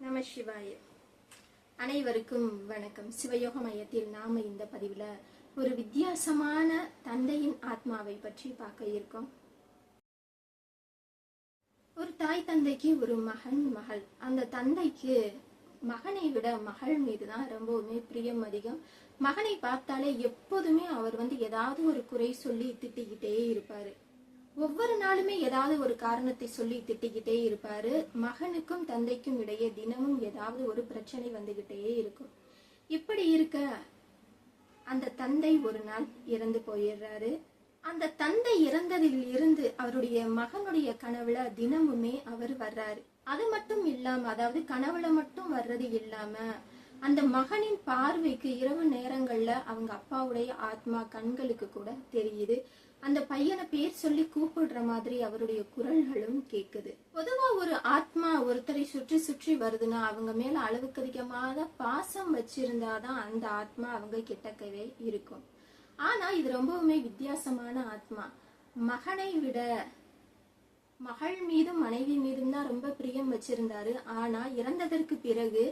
நம சிவாய. அனைவருக்கும் வணக்கம். சிவயோக மையத்தில் நாம இந்த பதிவில் ஒரு வித்தியாசமான தந்தையின் ஆத்மாவை பற்றி பார்க்க இருக்கோம். ஒரு தாய் தந்தைக்கு ஒரு மகன் மகள். அந்த தந்தைக்கு மகனை விட மகள் மீது தான் ரொம்பவுமே பிரியம் அதிகம். மகனை பார்த்தாலே எப்போதுமே அவர் வந்து ஏதாவது ஒரு குறை சொல்லி திட்டிக்கிட்டே இருப்பாரு. ஒவ்வொரு நாளுமே ஏதாவது ஒரு காரணத்தை சொல்லி திட்டிக்கிட்டே இருப்பாரு. மகனுக்கும் தந்தைக்கும் இடையே தினமும் ஏதாவது ஒரு பிரச்சனை வந்துகிட்டே இருக்கும். இப்படி இருக்க அந்த தந்தை ஒரு நாள் இறந்து போயிடுறாரு. அந்த தந்தை இறந்ததில் இருந்து அவருடைய மகனுடைய கனவுல தினமுமே அவர் வர்றாரு. அது மட்டும் இல்லாம அதாவது கனவுல மட்டும் வர்றது இல்லாம அந்த மகனின் பார்வைக்கு இரவு நேரங்கள்ல அவங்க அப்பாவுடைய ஆத்மா கண்களுக்கு கூட தெரியுது. அந்த பையனை பேர் சொல்லி கூப்பிடுற மாதிரி அவருடைய குரல்களும் கேக்குது. பொதுவா ஒரு ஆத்மா ஒருத்தரை சுற்றி சுற்றி வருதுன்னா அவங்க மேல அளவுக்கு அதிகமாக பாசம் வச்சிருந்தாதான் அந்த ஆத்மா அவங்க கிட்டக்கவே இருக்கும். ஆனா இது ரொம்பவுமே வித்தியாசமான ஆத்மா. மகனை விட மகள் மீதும் மனைவி மீதும் தான் ரொம்ப பிரியம் வச்சிருந்தாரு. ஆனா இறந்ததற்கு பிறகு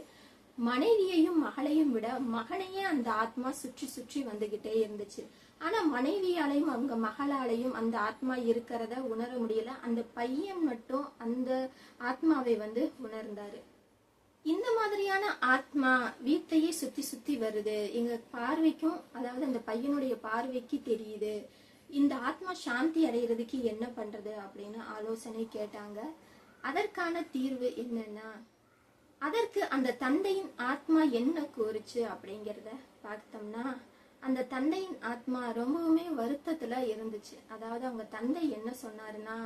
மனைவியையும் மகளையும் விட மகனையே அந்த ஆத்மா சுற்றி சுற்றி வந்துகிட்டே இருந்துச்சு. ஆனா மனைவியாலையும் அவங்க மகளாலையும் அந்த ஆத்மா இருக்கிறத உணர முடியல. அந்த பையன் மட்டும் அந்த ஆத்மாவை வந்து உணர்ந்தாரு. இந்த மாதிரியான ஆத்மா வீட்டையே சுத்தி சுத்தி வருது. எங்க பார்வைக்கும் அதாவது அந்த பையனுடைய பார்வைக்கு தெரியுது. இந்த ஆத்மா சாந்தி அடைகிறதுக்கு என்ன பண்றது அப்படின்னு ஆலோசனை கேட்டாங்க. அதற்கான தீர்வு என்னன்னா அதற்கு அந்த தந்தையின் ஆத்மா என்ன கூறுச்சு அப்படிங்கிறத பார்த்தோம்னா அந்த தந்தையின் ஆத்மா ரொம்பவுமே வருத்தத்துல இருந்துச்சு. அதாவது அவங்க தந்தை என்ன சொன்னாருன்னா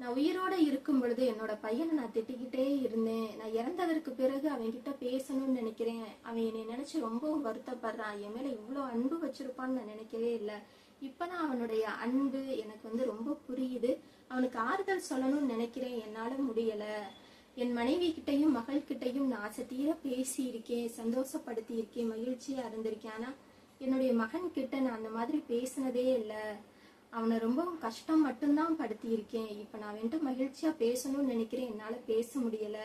நான் உயிரோட இருக்கும் பொழுது என்னோட பையனை நான் திட்டிக்கிட்டே இருந்தேன். நான் இறந்ததற்கு பிறகு அவன் கிட்ட பேசணும்னு நினைக்கிறேன். அவன் என்னை நினைச்சு ரொம்பவும் வருத்தப்படுறான். என் மேல இவ்வளோ அன்பு வச்சிருப்பான்னு நான் நினைக்கவே இல்லை. இப்பதான் அவனுடைய அன்பு எனக்கு வந்து ரொம்ப புரியுது. அவனுக்கு ஆறுதல் சொல்லணும்னு நினைக்கிறேன். என்னால முடியலை. என் மனைவி கிட்டையும் மகள் கிட்டையும் நான் ஆசைத்தீர பேசி இருக்கேன் சந்தோஷப்படுத்தி இருக்கேன் மகிழ்ச்சியா இருந்திருக்கேன். ஆனா என்னுடைய மகன் கிட்ட நான் அந்த மாதிரி பேசினதே இல்லை. அவனை ரொம்ப கஷ்டம் மட்டும்தான் படுத்தி இருக்கேன் இப்ப நான் வந்துட்டு மகிழ்ச்சியா பேசணும்னு நினைக்கிறேன். என்னால பேச முடியல.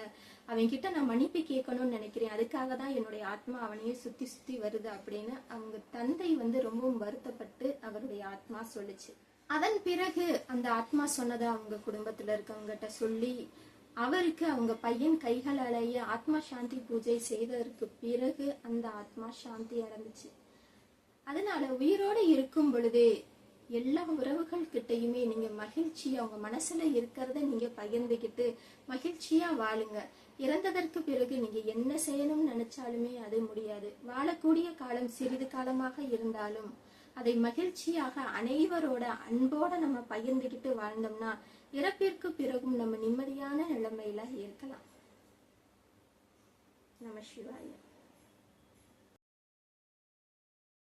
அவன் கிட்ட நான் மன்னிப்பு கேட்கணும்னு நினைக்கிறேன். அதுக்காக தான் என்னுடைய ஆத்மா அவனையே சுத்தி சுத்தி வருது அப்படின்னு அவங்க தந்தை வந்து ரொம்பவும் வருத்தப்பட்டு அவருடைய ஆத்மா சொல்லுச்சு. அதன் பிறகு அந்த ஆத்மா சொன்னதை அவங்க குடும்பத்துல இருக்கவங்ககிட்ட சொல்லி அவருக்கு அவங்க பையன் கைகளாலேயே ஆத்மா சாந்தி பூஜை செய்ததற்கு பிறகு அந்த ஆத்மா சாந்தி அடைஞ்சிச்சு. அதனால உயிரோடு இருக்கும் பொழுதே எல்லா உறவுகள் கிட்டையுமே நீங்க மகிழ்ச்சியா உங்க மனசுல இருக்கிறத நீங்க பகிர்ந்துக்கிட்டு மகிழ்ச்சியா வாழுங்க. இறந்ததற்கு பிறகு நீங்க என்ன செய்யணும்னு நினைச்சாலுமே அது முடியாது. வாழக்கூடிய காலம் சிறிது காலமாக இருந்தாலும் அதை மகிழ்ச்சியாக அனைவரோட அன்போட நம்ம பகிர்ந்துக்கிட்டு வாழ்ந்தோம்னா இறப்பிற்கு பிறகும் நம்ம நிம்மதியான நிலைமையில இருக்கலாம். நம சிவாயம்